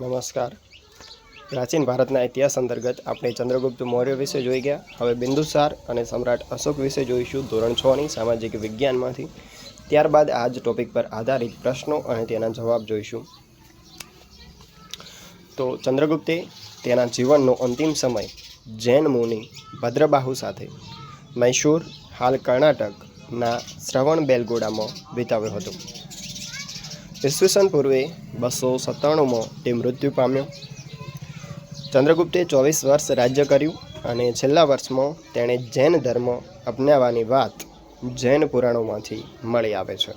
નમસ્કાર. પ્રાચીન ભારતના ઇતિહાસ અંતર્ગત આપણે ચંદ્રગુપ્ત મૌર્ય વિશે જોઈ ગયા. હવે બિંદુસાર અને સમ્રાટ અશોક વિશે જોઈશું ધોરણ છની સામાજિક વિજ્ઞાનમાંથી. ત્યારબાદ આ જ ટોપિક પર આધારિત પ્રશ્નો અને તેના જવાબ જોઈશું. તો ચંદ્રગુપ્તે તેના જીવનનો અંતિમ સમય જૈન મુનિ ભદ્રબાહુ સાથે મૈસૂર, હાલ કર્ણાટકના શ્રવણ બેલગોડામાં વિતાવ્યો હતો. ઈસવીસન પૂર્વે બસો સત્તાણુંમાં તે મૃત્યુ પામ્યો. ચંદ્રગુપ્તે ચોવીસ વર્ષ રાજ્ય કર્યું અને છેલ્લા વર્ષમાં તેણે જૈન ધર્મ અપનાવવાની વાત જૈન પુરાણોમાંથી મળી આવે છે.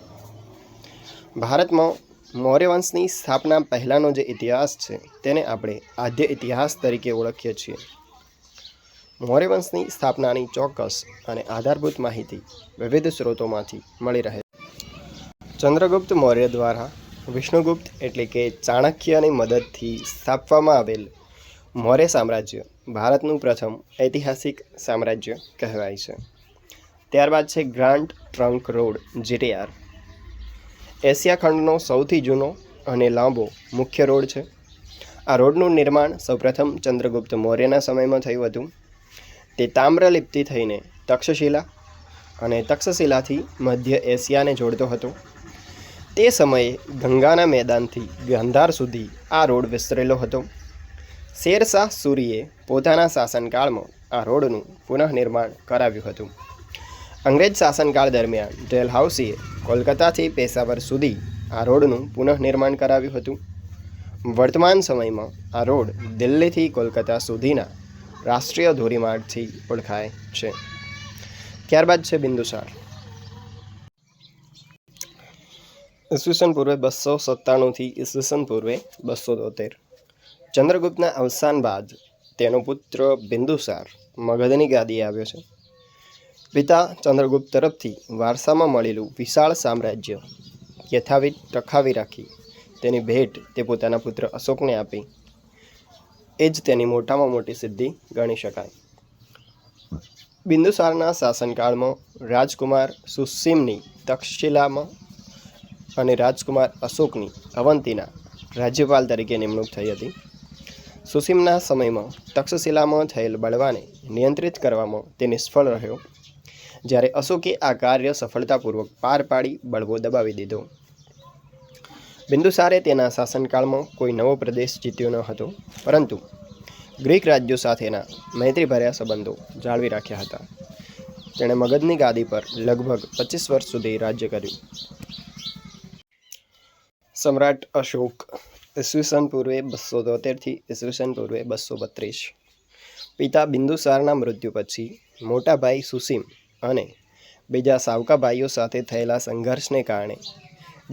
ભારતમાં મૌર્ય વંશની સ્થાપના પહેલાંનો જે ઇતિહાસ છે તેને આપણે આદ્ય ઇતિહાસ તરીકે ઓળખીએ છીએ. મૌર્ય વંશની સ્થાપનાની ચોક્કસ અને આધારભૂત માહિતી વિવિધ સ્ત્રોતોમાંથી મળી રહે ચંદ્રગુપ્ત મૌર્ય દ્વારા વિષ્ણુગુપ્ત એટલે કે ચાણક્યની મદદથી સ્થાપવામાં આવેલ મૌર્ય સામ્રાજ્ય ભારતનું પ્રથમ ઐતિહાસિક સામ્રાજ્ય કહેવાય છે. ત્યારબાદ છે grand trunk road, GTR. Asia ખંડનો સૌથી જૂનો અને લાંબો મુખ્ય રોડ છે. આ રોડનું નિર્માણ સૌપ્રથમ ચંદ્રગુપ્ત મૌર્યના સમયમાં થયું હતું. તે તામ્રલિપ્તિ થઈને તક્ષશિલા અને તક્ષશિલાથી મધ્ય એશિયાને જોડતો હતો. તે સમયે ગંગાના મેદાનથી ગાંધાર સુધી આ રોડ વિસ્તરેલો હતો. શેરશાહ સૂરીએ પોતાના શાસનકાળમાં આ રોડનું પુનઃનિર્માણ કરાવ્યું હતું. અંગ્રેજ શાસનકાળ દરમિયાન ડેલહાઉસીએ કોલકાતાથી પેશાવર સુધી આ રોડનું પુનઃનિર્માણ કરાવ્યું હતું. વર્તમાન સમયમાં આ રોડ દિલ્હીથી કોલકાતા સુધીના રાષ્ટ્રીય ધોરીમાર્ગથી ઓળખાય છે. ત્યારબાદ છે બિંદુસાર. ઈસવીસન પૂર્વે બસો સત્તાણુંથી ઈસવીસન પૂર્વે બસો તોતેર. ચંદ્રગુપ્તના અવસાન બાદ તેનો પુત્ર બિંદુસાર મગધની ગાદીએ આવ્યો છે. પિતા ચંદ્રગુપ્ત તરફથી વારસામાં મળેલું વિશાળ સામ્રાજ્ય યથાવિત ટકાવી રાખી તેની ભેટ તે પોતાના પુત્ર અશોકને આપી. એ જ તેની મોટામાં મોટી સિદ્ધિ ગણી શકાય. બિંદુસારના શાસનકાળમાં રાજકુમાર સુસીમની તક્ષશિલામાં અને રાજકુમાર અશોકની અવંતીના રાજ્યપાલ તરીકે નિમણૂક થઈ હતી. સુસીમના સમયમાં તક્ષશિલામાં થયેલ બળવાને નિયંત્રિત કરવામાં તે નિષ્ફળ રહ્યો. જ્યારે અશોકે આ કાર્ય સફળતાપૂર્વક પાર પાડી બળવો દબાવી દીધો. બિંદુસારે તેના શાસનકાળમાં કોઈ નવો પ્રદેશ જીત્યો ન હતો, પરંતુ ગ્રીક રાજ્યો સાથેના મૈત્રીભર્યા સંબંધો જાળવી રાખ્યા હતા. તેણે મગધની ગાદી પર લગભગ પચીસ વર્ષ સુધી રાજ્ય કર્યું. સમ્રાટ અશોક, ઈસવીસન પૂર્વે બસો તોતેરથી ઈસવીસન પૂર્વે બસો બત્રીસ. પિતા બિંદુસારના મૃત્યુ પછી મોટા ભાઈ સુસીમ અને બીજા સાવકા ભાઈઓ સાથે થયેલા સંઘર્ષને કારણે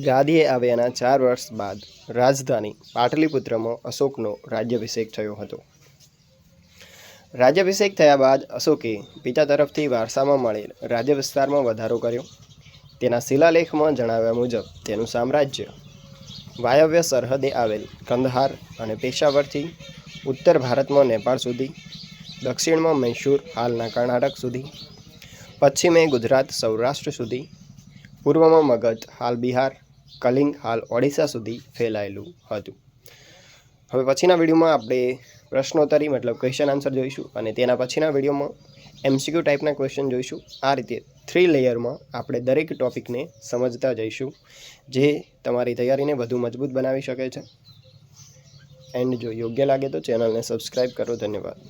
ગાદીએ આવ્યાના ચાર વર્ષ બાદ રાજધાની પાટલીપુત્રમાં અશોકનો રાજ્યાભિષેક થયો હતો. રાજ્યાભિષેક થયા બાદ અશોકે પિતા તરફથી વારસામાં મળેલ રાજ્ય વિસ્તારમાં વધારો કર્યો. તેના શિલાલેખમાં જણાવ્યા મુજબ તેનું સામ્રાજ્ય વાયવ્ય સરહદે આવેલ કંદહાર અને પેશાવરથી ઉત્તર ભારતમાં નેપાળ સુધી, દક્ષિણમાં મૈસૂર, હાલના કર્ણાટક સુધી, પશ્ચિમે ગુજરાત, સૌરાષ્ટ્ર સુધી, પૂર્વમાં મગધ, હાલ બિહાર, કલિંગ, હાલ ઓડિશા સુધી ફેલાયેલું હતું. હવે પછીના વિડીયોમાં આપણે પ્રશ્નોત્તરી મતલબ ક્વેશ્ચન આન્સર જોઈશું અને તેના પછીના વિડીયોમાં એમસીક્યુ ટાઈપના ક્વેશ્ચન જોઈશું. આ રીતે થ્રી લેયરમાં આપણે દરેક ટોપિકને સમજતા જઈશું, જે તમારી તૈયારીને વધુ મજબૂત બનાવી શકે છે. એન્ડ જો યોગ્ય લાગે તો ચેનલને સબસ્ક્રાઈબ કરો. ધન્યવાદ.